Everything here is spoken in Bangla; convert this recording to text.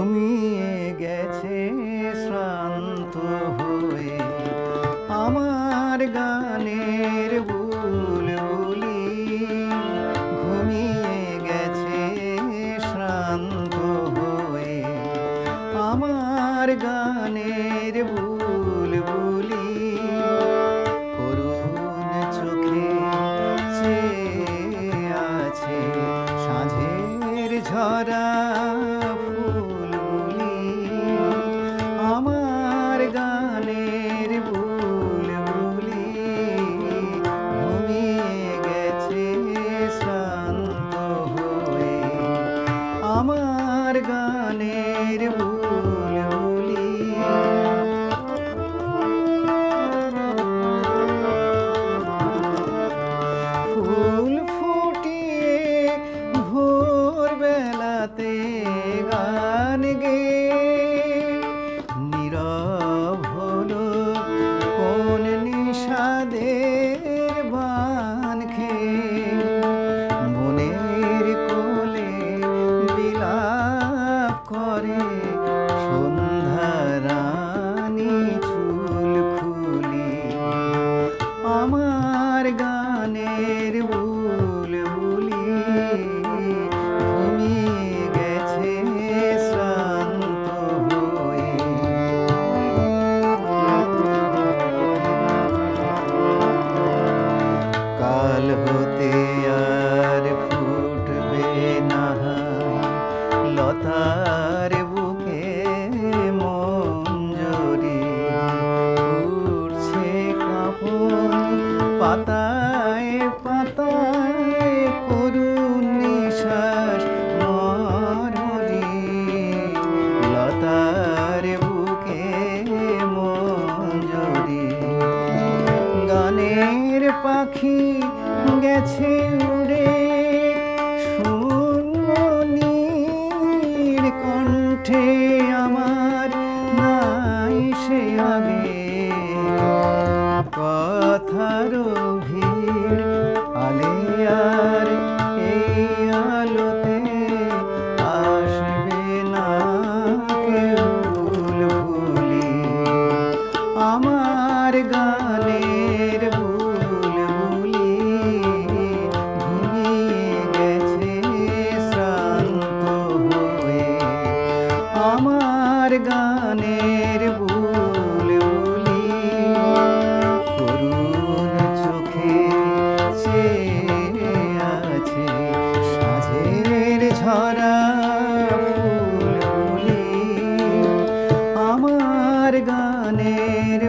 ঘুমিয়ে গেছে, শ্রান্ত হয়ে। আমার গানের বুল বুলি ঘুমিয়ে গেছে, শ্রান্ত হয়ে। আমার গানের বুল বুলি করুন চোখে আছে, সাঁঝের ঝরা তোমার গানের বুলবুলি ফুল ফুটিয়ে ভোরবেলাতে সন্ধ্যারানী চুল খুলে আমার গা মঞ্জরি। গানের পাখি গেছে উড়ে শূন্যনীর কণ্ঠে আমার নাই সে আগে কথার ভিড় আমার গানের বুলবুলি করুণ চোখে চেয়ে আছে সাজের ঝরা আমার গানের